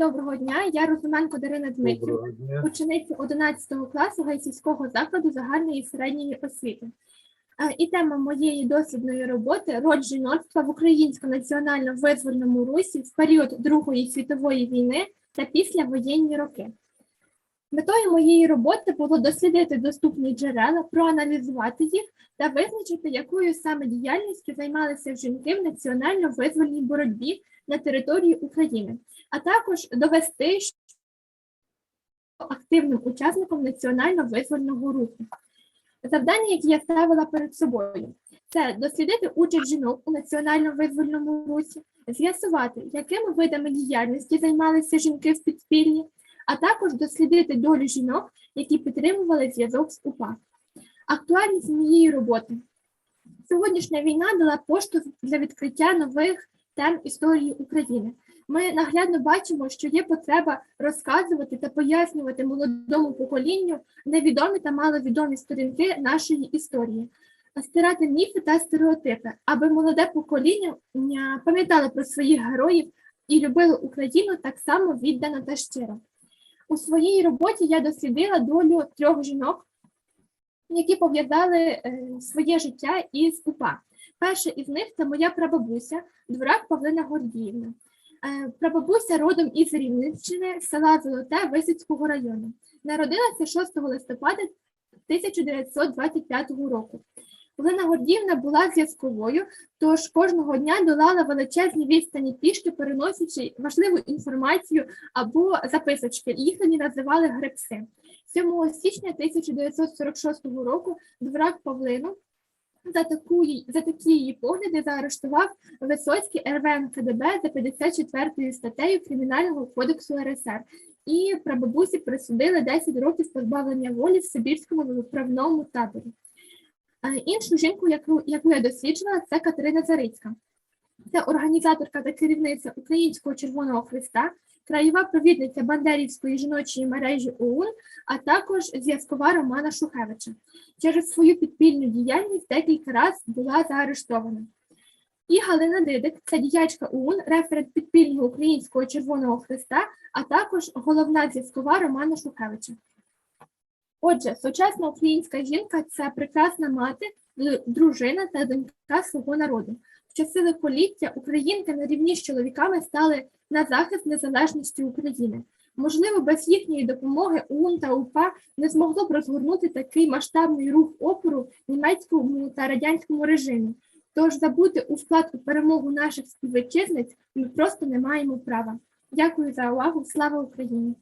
доброго дня. Я Розуменко Дарина Дмитрівна, учениця 11 класу гайцівського закладу загальної і середньої освіти. Е, І тема моєї дослідної роботи роль жіноцтва в українсько-національно-визвольному русі в період Другої світової війни та післявоєнні роки. Метою моєї роботи було дослідити доступні джерела, проаналізувати їх та визначити, якою саме діяльністю займалися жінки в національно-визвольній боротьбі на території України, а також довести, що активним учасником національно-визвольного руху. Завдання, які я ставила перед собою, це дослідити участь жінок у національно-визвольному русі, з'ясувати, якими видами діяльності займалися жінки в підспіллі, а також дослідити долю жінок, які підтримували зв'язок з УПА. Актуальність моєї роботи. Сьогоднішня війна дала поштовх для відкриття нових тем історії України. Ми наглядно бачимо, що є потреба розказувати та пояснювати молодому поколінню невідомі та маловідомі сторінки нашої історії, стирати міфи та стереотипи, аби молоде покоління пам'ятало про своїх героїв і любило Україну так само віддано та щиро. У своїй роботі я дослідила долю трьох жінок, які пов'язали е, своє життя із УПА. Перша із них це моя прабабуся, дворак Павлина Гордіївна. Е, Прабабуся родом із Рівненщини, села Золоте Висоцького району. Народилася 6 листопада 1925 року. Олена Гордіївна була зв'язковою, тож кожного дня долала величезні відстані пішки, переносячи важливу інформацію або записочки. Їх тоді називали гребси. 7 січня 1946 року дворак Павлину за, таку, за такі її погляди заарештував Висоцький РВН КДБ за 54 статтею Кримінального кодексу РСР. І прабабусі присудили 10 років позбавлення волі в Сибірському виправному таборі. Е, Іншу жінку, яку, яку я досліджувала, це Катерина Зарицька. Це організаторка та керівниця Українського Червоного Христа, краєва провідниця Бандерівської жіночої мережі ОУН, а також зв'язкова Романа Шухевича. Через свою підпільну діяльність декілька разів була заарештована. І Галина Дидик, це діячка ОУН, референт підпільного Українського Червоного Христа, а також головна зв'язкова Романа Шухевича. Отже, сучасна українська жінка це прекрасна мати, дружина та донька свого народу. В часи лихоліття українки на рівні з чоловіками стали на захист незалежності України. Можливо, без їхньої допомоги УН та УПА не змогло б розгорнути такий масштабний рух опору німецькому та радянському режимі. Тож забути у вклад перемогу наших співвітчизниць ми просто не маємо права. Дякую за увагу. Слава Україні!